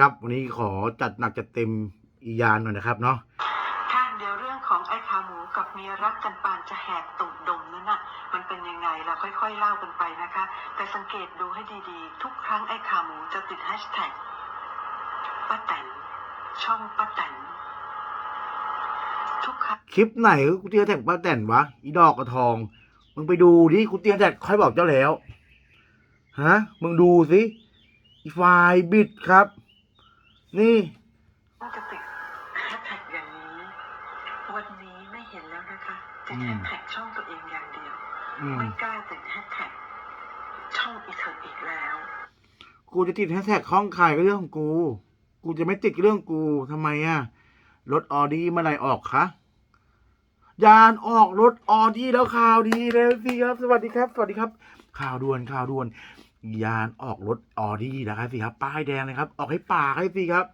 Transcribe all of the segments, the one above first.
ครับวันนี้ขอจัดหนักจัดเต็มอียานหน่อยนะครับเนาะค่ะเดี๋ยวเรื่องของไอ้ขาหมูกับเมียรักกันปานจะแหกตูดดมนั่นน่ะมันเป็นยังไงเราค่อยๆเล่ากันไปนะคะ แต่สังเกตดูให้ดีๆ ทุกครั้งไอ้ขาหมูจะติดแฮชแท็กป้าแตนช่องป้าแตนทุกครั้งคลิปไหนกูเตียแท็กป้าแต่นวะอีดอกกระทองมึงไปดูดิกูเตียแท็กค่อยบอกเจ้าแล้วฮะมึงดูสิอีไฟล์บิดครับ นี่ก็จะติดแฮชแท็กอย่างนี้ วันนี้ไม่เห็นแล้วนะคะติดอืแฮมชแท็กช่องตัวเองอย่างเดียวอืมไม่กล้าติดแฮชแท็กช่องอีเถิดอีกแล้ว กูจะติดแฮชแท็กห้องขายก็เรื่องของกู กูจะไม่ติดเรื่องกูทำไมอะรถออดี้เมื่อไหรออกคะยานออกรถออดี้แล้วข่าวดีเลยสิครับ สวัสดีครับ สวัสดีครับ ข่าวด่วนข่าวด่วน ยานออกรถออดี้นะครับสิครับ ป้ายแดงเลยครับ ออกให้ป่าให้สิครับ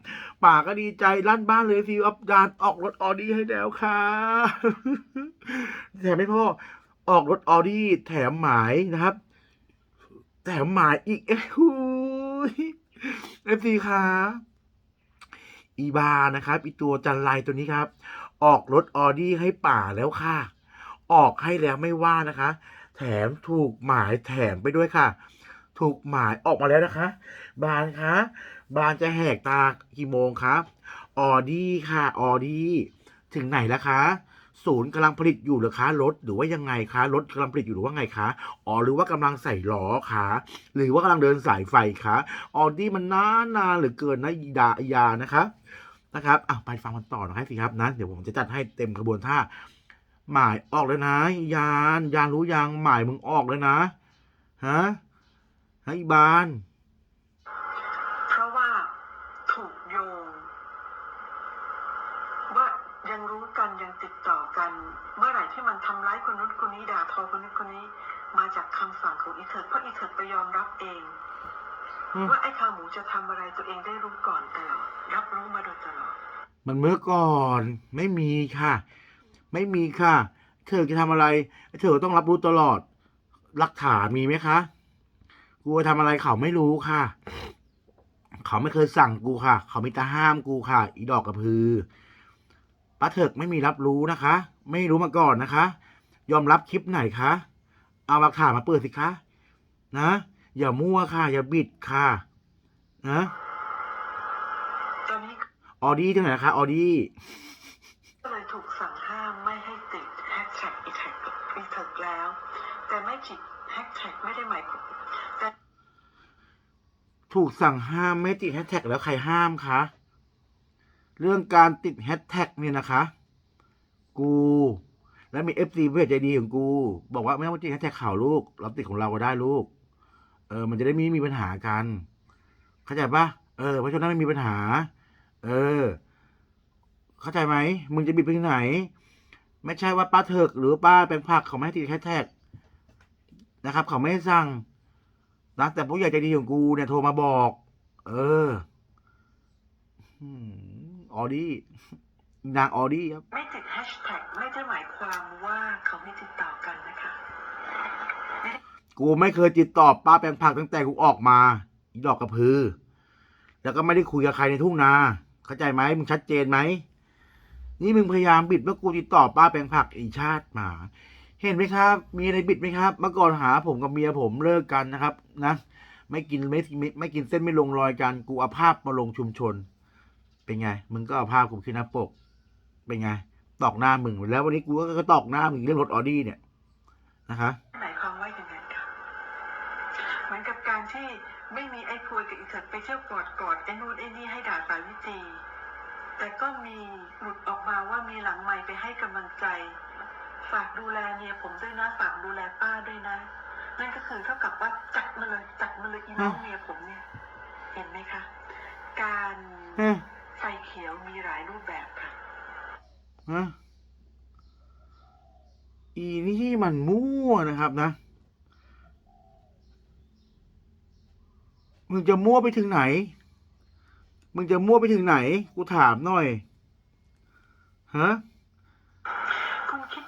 ป่าก็ดีใจลั่นบ้านเลยสิครับยานออกรถออดี้ให้แล้วค่ะแถมไม่พอออกรถออดี้แถมหมายนะครับ แถมหมายอีกเอ้ยหูเอฟซีค่ะอีบานะครับอีตัวจันไรตัวนี้ครับ ออกรถออดี้ให้ป่าแล้วค่ะ ออกให้แล้วไม่ว่านะคะ แถมถูกหมายแถมไปด้วยค่ะ ถูกหมายออกมาแล้วนะคะ บานคะบานจะแหกตากี่โมงครับออดี้ค่ะออดี้ถึงไหนแล้วคะ ศูนย์กำลังผลิตอยู่หรือคะรถหรือว่ายังไงคะรถกำลังผลิตอยู่หรือว่าไงคะอ๋อหรือว่ากำลังใส่ล้อคะหรือว่ากำลังเดินสายไฟคะออดี้มันนานนานหรือเกินนะอีดาียานะคะนะครับอะไปฟังมันต่อหน่อยสิครับนะเดี๋ยวผมจะจัดให้เต็มกระบวนท่าหมายออกเลยนะ ยานยานรู้ยังหมายมึงออกเลยนะฮะ ฮะอีบาน เพราะว่าถูกโยง ว่ายังรู้กันยังติดต่อกัน เมื่อไหร่ที่มันทำร้ายคนนู้นคนนี้ด่าทอคนนู้นคนนี้ มาจากคำสั่งของอีเถิดเพราะอีเถิดไปยอมรับเองอืมว่าไอ้ขาหมูจะทำอะไรตัวเองได้รู้ก่อนตลอดรับรู้มาโดยตลอดมันเมื่อก่อนไม่มีค่ะ ไม่มีค่ะ เธอจะทำอะไร เธอต้องรับรู้ตลอดหลักฐานมีไหมคะ กูจะทำอะไรเขาไม่รู้ค่ะ เขาไม่เคยสั่งกูค่ะ เขามีแต่ห้ามกูค่ะ อีดอกกระพือป้าเถิกไม่มีรับรู้นะคะ ไม่รู้มาก่อนนะคะ ยอมรับคลิปไหนคะ เอาหลักฐานมาเปิดสิคะ นะ อย่ามั่วค่ะ อย่าบิดค่ะ นะตอนนี้ออดี้ที่ไหนนะคะออดี้ก็เลยถูกสั่งห้ามไม่ให้ติดแฮชแท็กอีเถิดอีเถิดแล้ว แต่ไม่ติดแฮชแท็กไม่ได้หมายความแต่ ถูกสั่งห้ามไม่ติดแฮชแท็กแล้วใครห้ามคะ เรื่องการติดแฮชแท็กเนี่ยนะคะ กู และมีเอฟซีเพื่อใจดีของกู บอกว่าไม่ต้องติดแฮชแท็กข่าวลูก เราติดของเราก็ได้ลูก เออ มันจะได้ไม่มีปัญหากัน เข้าใจปะเออ เพราะฉะนั้นไม่มีปัญหา เออ เข้าใจไหม มึงจะบิดไปไหน ไม่ใช่ว่าป้าเถิกหรือป้าแปลงผักเขาไม่ให้ติดแฮชแท็กนะครับ เขาไม่ให้สั่ง นะแต่ผู้ใหญ่ใจดีของกูเนี่ยโทรมาบอก เอออืมออดี้นางออดี้ครับ ไม่ติดแฮชแท็กไม่ได้หมายความว่าเขาไม่ติดต่อกันนะคะ กูไม่เคยติดต่อป้าแปลงผักตั้งแต่กูออกมาอีดอกกระพือ แล้วก็ไม่ได้คุยกับใครในทุ่งนา เข้าใจไหมมึงชัดเจนไหม นี่มึงพยายามบิดว่ากูติดต่อป้าแปลงผักอีชาติหมา เห็นไหมครับ มีอะไรบิดไหมครับ เมื่อก่อนหาผมกับเมียผมเลิกกันนะครับนะไม่กินไม่ไม่ไม่กินเส้นไม่ลงรอยกันกูเอาภาพมาลงชุมชน เป็นไง มึงก็เอาภาพกูขึ้นหน้าปก เป็นไง ตอกหน้ามึงแล้ววันนี้กูก็ตอกหน้ามึงเรื่องรถออดี้เนี่ยนะคะหมายความว่าอย่างนั้นค่ะเหมือนกับการที่ไม่มีไอ้พวยกับอีเถิไปเที่ยวกอดกอดไอ้นู่นไอ้นี่ให้ด่าสาวิตีแต่ก็มีหลุดออกมาว่ามีหลังไมค์ไปให้กำลังใจ ฝากดูแลเมียผมด้วยนะ ฝากดูแลป้าด้วยนะ นั่นก็คือเท่ากับว่าจัดมาเลยจัดมาเลยอีน้องเมียผมเนี่ย เห็นไหมคะ การเฮ้ยไฟเขียวมีหลายรูปแบบค่ะฮะอีนี่มันมั่วนะครับนะ มึงจะมั่วไปถึงไหน มึงจะมั่วไปถึงไหน กูถามหน่อย ฮะคุณคิด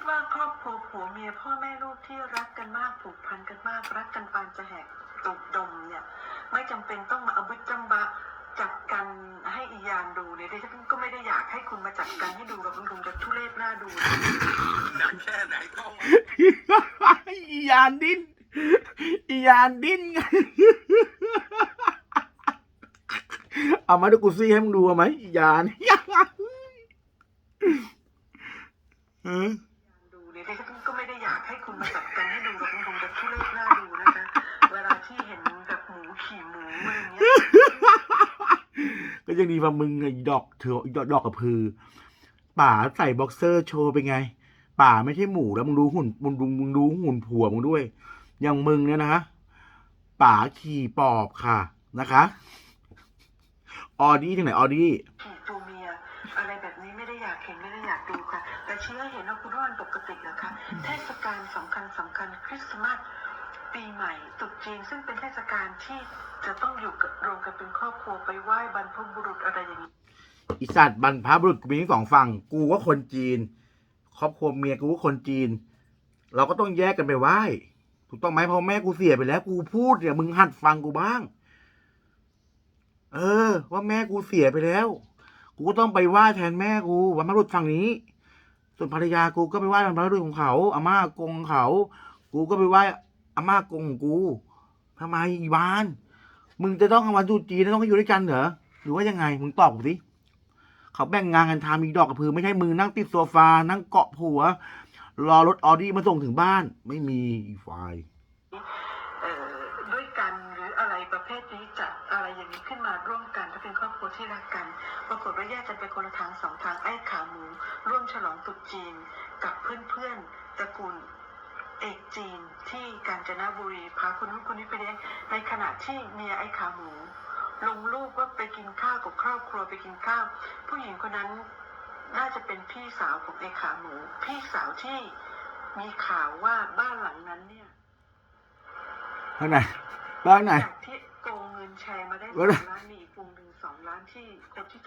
ว่า ครัวผัวเมียพ่อแม่ลูกที่รักกันมากผูกพันกันมาก รักกันปานจะแหกตุกดมเนี่ยไม่จำเป็นต้องมาเอาบุจจัมบะจัดกันให้อียานดูเนี่ยดิฉันก็ไม่ได้อยากให้คุณมาจัดกันให้ดูกับคุณคงจะทุเรศหน้าดูนะหนักแค่ไหนก็อียานดิ้นอียานดิ้นไงเอามาดูกูซี่ให้มึงดูเอาไหมอียานเออ ดูเนี่ยดิฉันก็ไม่ได้อยากให้คุณมาจัดกันให้ดูกับคุณคงจะทุเรศหน้าดูนะคะ เวลาที่เห็นแบบหมูขี่หมูอะไรอย่างเงี้ยก็ยังดีว่ามึงไอ้ดอกเถอะดอกดอกกระพือ ป่าใส่บ็อกเซอร์โชว์เป็นไง ป่าไม่ใช่หมูแล้วมึงดูหุ่นมึงดูมึงดูหุ่นผัวมึงด้วย อย่างมึงเนี่ยนะป่าขี่ปอบค่ะนะคะ ออดี้ที่ไหนออดี้ขี่ตัวเมีย เชื่อเห็นว่าคุณว่ามันปกตินะคะ เทศกาลสำคัญสำคัญคริสต์มาสปีใหม่ตรุษจีนซึ่งเป็นเทศกาลที่จะต้องอยู่กับรวมกันเป็นครอบครัวไปไหว้บรรพบุรุษอะไรอย่างนี้อีสัตว์บรรพบุรุษกูมีทั้งสองฝั่งกูก็คนจีน ครอบครัวเมียกูก็คนจีน เราก็ต้องแยกกันไปไหว้ถูกต้องไหมเพราะแม่กูเสียไปแล้ว กูพูดเนี่ยมึงหัดฟังกูบ้าง เออ ว่าแม่กูเสียไปแล้ว กูก็ต้องไปไหว้แทนแม่กูบรรพบุรุษฝั่งนี้ ส่วนภรรยากูก็ไปไหว้บรรพบุรุษของเขาอาม่ากงเขา กูก็ไปไหว้อาม่ากงของกูทำไมอีวาน มึงจะต้องเอาวันตรุษจีนแล้วต้องอยู่ด้วยกันเหรอหรือว่ายังไงมึงตอบกูสิเขาแบ่งงานกันทำมีดอกกระพือไม่ใช่มือนั่งติดโซฟา นั่งเกาะผัว รอรถออดี้มาส่งถึงบ้าน ไม่มีอีไฟด้วยกันหรืออะไรประเภทนี้จัดอะไรอย่างนี้ขึ้นมาร่วมกัน เป็นครอบครัวที่รักกัน ปรากฏว่าแยกกันไปคนละทางสองทางไอ้ขาหมู ร่วมฉลองตรุษจีน กับเพื่อนๆตระกูลเอกจีนที่กาญจนบุรีพาคนนู้นคนนี้ไปเลี้ยงในขณะที่เมียไอ้ขาหมู ลงรูปว่าไปกินข้าวกับครอบครัวไปกินข้าว ผู้หญิงคนนั้นน่าจะเป็นพี่สาวของไอ้ขาหมู พี่สาวที่มีข่าวว่าบ้านหลังนั้นเนี่ยข้างไหนบ้านไหนที่โกงเงินแชร์มาได้สองล้านมีอีกวงหนึ่งสองล้านที่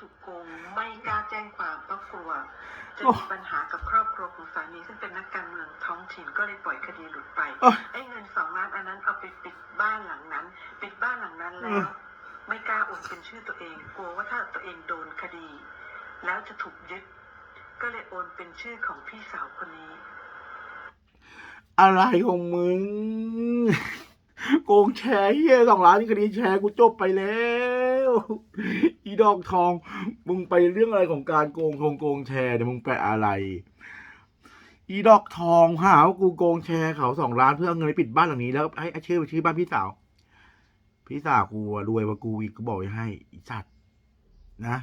คนที่ถูกโกงไม่กล้าแจ้งความเพราะกลัวจะมีปัญหากับครอบครัวของสามีซึ่งเป็นนักการเมืองท้องถิ่นก็เลยปล่อยคดีหลุดไปโอ๊ย ไอ้เงินสองล้านอันนั้นเอาไปปิดบ้านหลังนั้น ปิดบ้านหลังนั้นแล้อืว ม ไม่กล้าโอนเป็นชื่อตัวเอง กลัวว่าถ้าตัวเองโดนคดี แล้วจะถูกยึด ก็เลยโอนเป็นชื่อของพี่สาวคนนี้ อะไรของมึง โกงแชร์เฮียสองล้านนี่คดีแชร์กูจบไปแล้วอีดอกทอง มึงไปเรื่องอะไรของการโกงโกงโกงแชร์เนี่ยมึงไปอะไร อีดอกทองหาว่ากูโกงแชร์เขาสองล้านเพื่อเอาเงินไปปิดบ้านหลังนี้แล้วให้ให้ชื่อไปชื่อบ้านพี่สาว พี่สาวกูอะรวยกว่ากูอีกก็บอกให้อีสัตว์นะ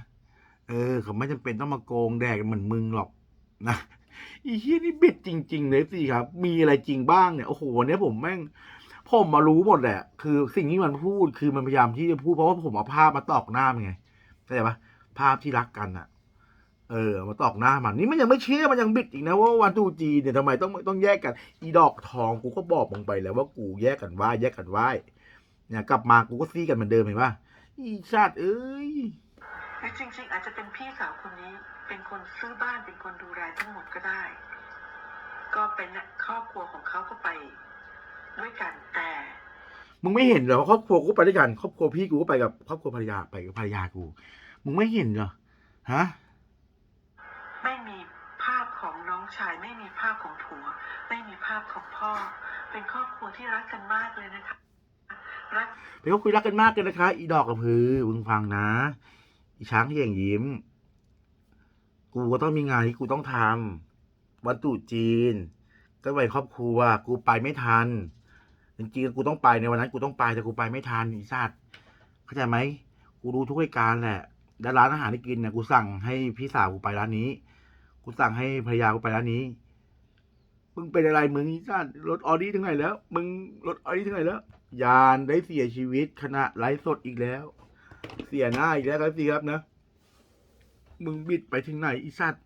เออเขาไม่จำเป็นต้องมาโกงแดกเหมือนมึงหรอกนะอีเฮียนี่บิดจริง ๆ เลยสิครับ มีอะไรจริงบ้างเนี่ยโอ้โหวันนี้ผมแม่ง ผมมารู้หมดแหละ คือสิ่งที่มันพูดคือมันพยายามที่จะพูดเพราะว่าผมเอาภาพมาตอกหน้ามันไงเข้าใจปะภาพที่รักกันอะเออ มาตอกหน้ามัน นี่มันยังไม่เชื่อมันยังบิดอีกนะว่าวันตรุษจีเนี่ยทำไมต้องต้องแยกกัน อีดอกทองกูก็บอกมึงไปแล้วว่ากูแยกกันไหว้แยกกันไหว้เนี่ยกลับมากูก็ซี่กันเหมือนเดิมเห็นปะอีชาติเอ้ยหรือจริงๆอาจจะเป็นพี่สาวคนนี้เป็นคนซื้อบ้านเป็นคนดูแลทั้งหมดก็ได้ ก็เป็นครอบครัวของเขาก็ไป ด้วยกันแต่มึงไม่เห็นเหรอว่าครอบครัวกูไปด้วยกันครอบครัวพี่กูก็ไปกับครอบครัวภรรยาไปกับภรรยากู มึงไม่เห็นเหรอฮะไม่มีภาพของน้องชาย ไม่มีภาพของผัว ไม่มีภาพของพ่อ เป็นครอบครัวที่รักกันมากเลยนะคะรักไปก็คุยรักกันมากเลยนะคะ อีดอกกระพือมึงฟังนะ อีช้างที่อย่างยิ้ม กูก็ต้องมีงานที่กูต้องทำวันตรุษจีน ก็ไปครอบครัว กูไปไม่ทัน จริงๆกูต้องไปในวันนั้นกูต้องไปแต่กูไปไม่ทันอีสัตว์เข้าใจไหมกูดูทุกรายการแหละแล้วร้านอาหารที่กินเนี่ยกูสั่งให้พี่สาวกูไปร้านนี้ กูสั่งให้ภรรยากูไปร้านนี้มึงเป็นอะไรมึงอีสัตว์รถออดี้ถึงไหนแล้ว มึงรถออดี้ถึงไหนแล้ว ยานได้เสียชีวิตขณะไลฟ์สดอีกแล้ว เสียหน้าอีกแล้วครับสิครับนะ มึงบิดไปถึงไหนอีสัตว์